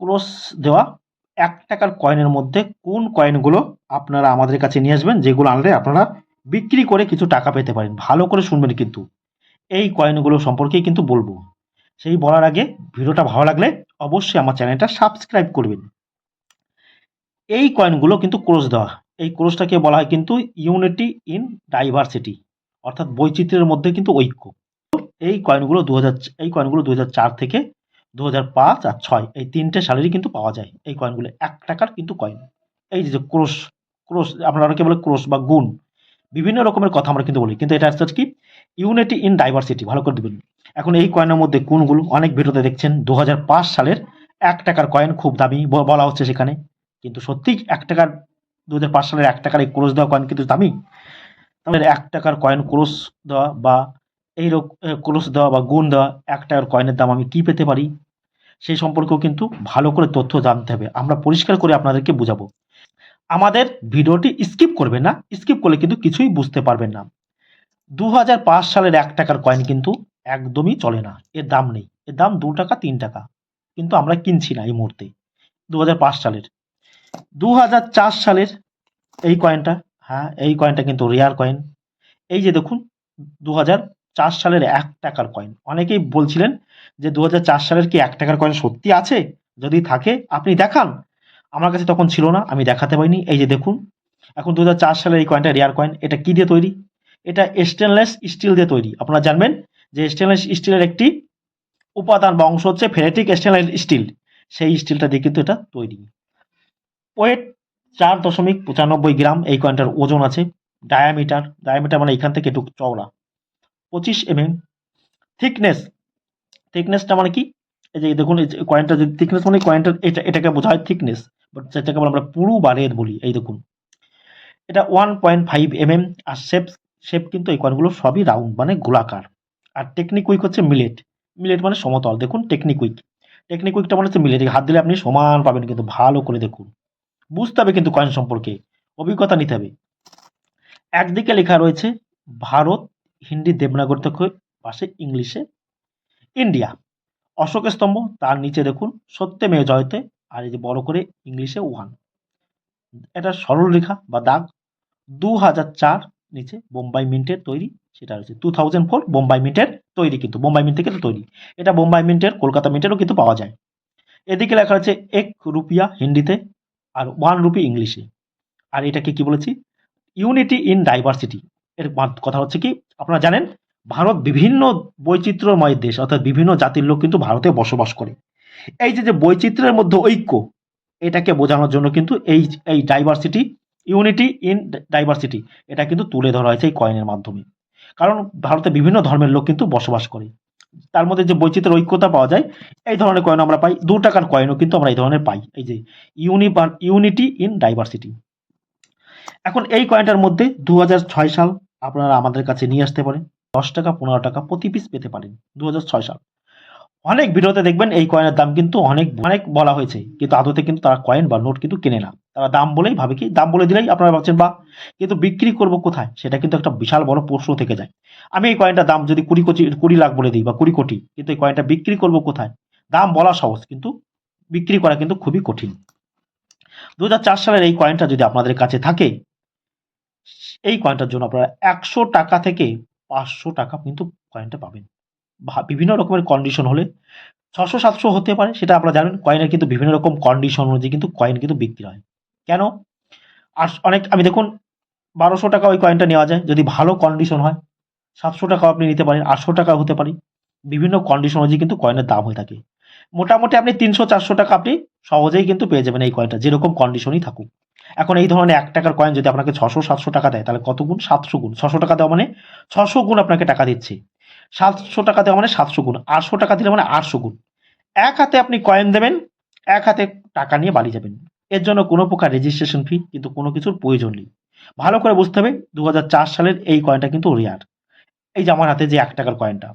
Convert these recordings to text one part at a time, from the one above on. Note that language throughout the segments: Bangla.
ক্রস দেওয়া এক টাকার কয়েনের মধ্যে কোন কয়েনগুলো আপনারা আমাদের কাছে নিয়ে আসবেন, যেগুলো আনলে আপনারা বিক্রি করে কিছু টাকা পেতে পারেন। ভালো করে শুনবেন কিন্তু। এই কয়েনগুলো সম্পর্কেই কিন্তু বলব। সেই বলার আগে ভিডিওটা ভালো লাগলে অবশ্যই আমার চ্যানেলটা সাবস্ক্রাইব করবেন। এই কয়েনগুলো কিন্তু ক্রস দেওয়া। এই ক্রসটাকে বলা হয় কিন্তু ইউনিটি ইন ডাইভার্সিটি, অর্থাৎ বৈচিত্র্যের মধ্যে কিন্তু ঐক্য। এই কয়েনগুলো দু হাজার এই কয়েনগুলো দু থেকে দু আর ছয়, এই তিনটে সালেরই কিন্তু পাওয়া যায় এই কয়েনগুলো এক টাকার কিন্তু কয়েন এই যে ক্রোশ ক্রোশ, আপনারা অনেকে বলে ক্রোশ বা গুণ, বিভিন্ন রকমের কথা আমরা কিন্তু বলি। কিন্তু এটা হচ্ছে কি ইউনিটি ইন ডাইভার্সিটি ভালো করে দেবেন। এখন এই কয়েনের মধ্যে কোনগুলো, অনেক ভিডিওতে দেখছেন দু হাজার পাঁচ সালের এক টাকার কয়েন খুব দামি বলা হচ্ছে সেখানে। কিন্তু সত্যিই এক টাকার, দুহাজার পাঁচ সালের এক টাকার এই ক্রোশ দেওয়া কয়েন কিন্তু দামি? তাহলে এক টাকার কয়েন ক্রোশ দেওয়া বা এই ক্রোশ দেওয়া বা গুণ দেওয়া এক টাকার কয়েনের দাম আমি কি পেতে পারি? সেই সম্পর্কেও কিন্তু ভালো করে তথ্য জানতে হবে। আমরা পরিষ্কার করে আপনাদেরকে বুঝাবো। আমাদের ভিডিওটি স্কিপ করবেন না, স্কিপ করলে কিন্তু কিছুই বুঝতে পারবেন না। দু হাজার পাঁচ সালের এক টাকার কয়েন কিন্তু একদমই চলে না। এর দাম নেই। এর দাম দু টাকা, তিন টাকা। কিন্তু আমরা কিনছি না এই মুহূর্তে দু হাজার পাঁচ সালের। দু হাজার চার সালের এই কয়েনটা হ্যাঁ এই কয়েনটা কিন্তু রেয়ার কয়েন এই যে দেখুন দু হাজার চার সালের এক টাকার কয়েন অনেকেই বলছিলেন যে দু হাজার চার সালের কি এক টাকার কয়েন সত্যি আছে? যদি থাকে, আপনি দেখান। আমার কাছে তখন ছিল না, আমি দেখাতে পারিনি। এই যে দেখুন, এখন দু হাজার চার সালের এই কয়েনটা রেয়ার কয়েন এটা কি দিয়ে তৈরি? এটা স্টেনলেস স্টিল দিয়ে তৈরি। আপনারা জানবেন যে স্টেনলেস স্টিলের একটি উপাদান বা অংশ হচ্ছে ফেরেটিক স্টেনলেস স্টিল সেই স্টিলটা দিয়ে কিন্তু এটা তৈরি। ওয়েট চার দশমিক পঁচানব্বই গ্রাম, এই কয়েনটার ওজন আছে ডায়ামিটার ডায়ামিটার মানে এখান থেকে একটু চওড়া। পঁচিশ এমএম থিকনেস থিকনেসটা মানে কি? এই যে দেখুন কয়েনটা যদি থিকনেস মানে কয়েনটা এটা, এটাকে বোঝা হয় থিকনেস বাট বলে আমরা পুরু বা বলি, এই দেখুন। এটা ওয়ান পয়েন্ট ফাইভ এমএম আর শেপ শেপ কিন্তু এই কয়েনগুলো সবই রাউন্ড মানে গোলাকার। আর টেকনিক উইক হচ্ছে মিলেট মিলেট মানে সমতল। দেখুন টেকনিক উইক টেকনিক উইকটা মানে হচ্ছে মিলেট হাত দিলে আপনি সমান পাবেন, কিন্তু ভালো করে দেখুন। বুঝতে হবে কিন্তু কয়েন সম্পর্কে। অভিজ্ঞতা নিতে হবে। একদিকে লেখা রয়েছে, ভারত হিন্দি দেবনাগর থেকে পাশে ইংলিশে। ইন্ডিয়া। অশোক স্তম্ভ, তার নিচে দেখুন সত্যে মেয়ে জয়তে, আর এই যে বড় করে ইংলিশে ওয়ান। এটা সরল রেখা বা দাগ। দু হাজার চার নিচে বোম্বাই মিন্টের তৈরি, সেটা রয়েছে টু থাউজেন্ড ফোর বোম্বাই মিন্টের তৈরি কিন্তু, বোম্বাই মিন্ট থেকে তৈরি। এটা বোম্বাই মিন্টের, কলকাতা মিন্টেরও কিন্তু পাওয়া যায়। এদিকে লেখা আছে এক রুপিয়া হিন্দিতে, আর ওয়ান রুপি ইংলিশে। আর এটাকে কি বলেছি? ইউনিটি ইন ডাইভার্সিটি এর কথা হচ্ছে কি? আপনারা জানেন, ভারত বিভিন্ন বৈচিত্র্যময় দেশ, অর্থাৎ বিভিন্ন জাতির লোক কিন্তু ভারতে বসবাস করে। এই যে যে বৈচিত্র্যের মধ্যে ঐক্য, এটাকে বোঝানোর জন্য কিন্তু এই এই ডাইভার্সিটি ইউনিটি ইন ডাইভার্সিটি এটা কিন্তু তুলে ধরা হয়েছে এই কয়েনের মাধ্যমে। কারণ ভারতে বিভিন্ন ধর্মের লোক কিন্তু বসবাস করে। তার মধ্যে যে বৈচিত্র্য ঐক্যতা পাওয়া যায়, এই ধরনের কয়েন আমরা পাই, দু টাকার কয়েনও কিন্তু আমরা এই ধরনের পাই, এই যে ইউনিভার ইউনিটি ইন ডাইভার্সিটি এখন এই কয়েনটার মধ্যে দু হাজার ছয় সাল আপনারা আমাদের কাছে নিয়ে আসতে পারেন। দশ টাকা, পনেরো টাকা প্রতি পিস পেতে পারেন দু হাজার ছয় সাল। অনেক ভিডিওতে দেখবেন এই কয়েনের দাম কিন্তু অনেক অনেক বলা হয়েছে। কিন্তু আদতে কিন্তু তারা কয়েন বা নোট কিন্তু কেনে না। তারা দাম বলেই ভাবে কি, দাম বলে দিলেই আপনারা ভাবছেন বা কিন্তু বিক্রি করব কোথায়? সেটা কিন্তু একটা বিশাল বড় প্রশ্ন থেকে যায়। আমি এই কয়েনটার দাম যদি কুড়ি কোটি, কুড়ি লাখ বলে দিই বা কুড়ি কোটি, কিন্তু এই কয়েনটা বিক্রি করব কোথায়? দাম বলা সহজ, কিন্তু বিক্রি করা কিন্তু খুবই কঠিন। দু হাজার চার সালের এই কয়েনটা যদি আপনাদের কাছে থাকে এই কয়েনটার জন্য আপনারা একশো টাকা থেকে পাঁচশো টাকা কিন্তু কয়েনটা পাবেন। বিভিন্ন রকমের কন্ডিশন হলে ছশো সাতশো হতে পারে, সেটা আপনারা জানেন কয়েনের কিন্তু বিভিন্ন রকম কন্ডিশন অনুযায়ী কিন্তু কয়েন কিন্তু বিক্রি হয়। কেন? আর অনেক, আমি দেখুন, বারোশো টাকা ওই কয়েনটা নেওয়া যায়, যদি ভালো কন্ডিশন হয়, সাতশো টাকাও আপনি নিতে পারেন, আটশো টাকা হতে পারে। বিভিন্ন কন্ডিশন অনুযায়ী কিন্তু কয়েনের দাম হয়ে থাকে। মোটামুটি আপনি তিনশো, চারশো টাকা আপনি সহজেই কিন্তু পেয়ে যাবেন এই কয়েনটা যেরকম কন্ডিশনই থাকুক। এখন এই ধরনের এক টাকার কয়েন যদি আপনাকে ছশো, সাতশো টাকা দেয়, তাহলে কত গুণ? সাতশো গুণ। ছশো টাকা দেওয়া মানে ছশো গুণ আপনাকে টাকা দিচ্ছে। সাতশো টাকা দেওয়া মানে সাতশো গুণ। আটশো টাকা দিলে মানে আটশো গুণ। এক হাতে আপনি কয়েন দেবেন, এক হাতে টাকা নিয়ে বাড়ি যাবেন। এর জন্য কোনো প্রকার রেজিস্ট্রেশন ফি কিন্তু কোনো কিছুর প্রয়োজন নেই। ভালো করে বুঝতে হবে দু হাজার চার সালের এই কয়েনটা কিন্তু রেয়ার এই যে আমার হাতে যে এক টাকার কয়েনটা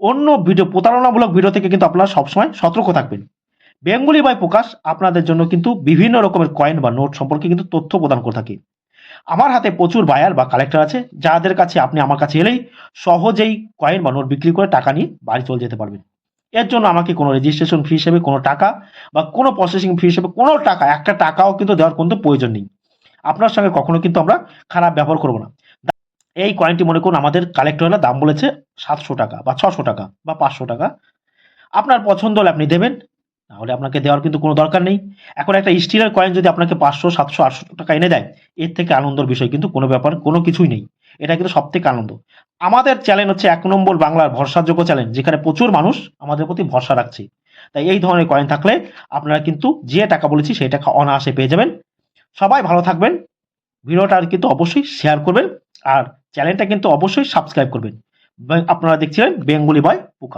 অন্য ভিডিও প্রতারণামূলক ভিডিও থেকে কিন্তু আপনারা সবসময় সতর্ক থাকবেন। বেঙ্গলি বাই প্রকাশ আপনাদের জন্য কিন্তু বিভিন্ন রকমের কয়েন বা নোট সম্পর্কে কিন্তু তথ্য প্রদান করে থাকে। আমার হাতে প্রচুর বায়ার বা কালেক্টর আছে, যাদের কাছে আপনি আমার কাছে এলেই সহজেই কয়েন বা নোট বিক্রি করে টাকা নিয়ে বাড়ি চলে যেতে পারবেন। এর জন্য আমাকে কোনো রেজিস্ট্রেশন ফি হিসেবে, কোনো টাকা বা কোনো প্রসেসিং ফি হিসেবে, কোনো টাকা, একটা টাকাও কিন্তু দেওয়ার কোনো প্রয়োজন নেই। আপনার সঙ্গে কখনো কিন্তু আমরা খারাপ ব্যবহার করব না। এই কয়েনটি মনে করুন আমাদের কালেক্টররা দাম বলেছে সাতশো টাকা বা ছশো টাকা বা পাঁচশো টাকা। আপনার পছন্দ হলে আপনি দেবেন নাহলে আপনাকে দেওয়ার কিন্তু কোনো দরকার নেই। এখন একটা স্টিলের কয়েন যদি আপনাকে পাঁচশো, সাতশো, আটশো টাকা এনে দেয়, এর থেকে আনন্দের বিষয় কিন্তু কোনো ব্যাপার, কোনো কিছুই নেই। এটা কিন্তু সব থেকে আনন্দ। আমাদের চ্যানেল হচ্ছে এক নম্বর বাংলার ভরসাযোগ্য চ্যানেল যেখানে প্রচুর মানুষ আমাদের প্রতি ভরসা রাখছে। তাই এই ধরনের কয়েন থাকলে আপনারা কিন্তু যে টাকা বলেছি সেই টাকা অনায়াসে পেয়ে যাবেন। সবাই ভালো থাকবেন। ভিডিওটা কিন্তু অবশ্যই শেয়ার করবেন। আর চ্যানেলটা কিন্তু অবশ্যই সাবস্ক্রাইব করবেন। আপনারা দেখছিলেন বেঙ্গলি বয় পুকা।